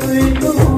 เอ้ยก็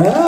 Ah!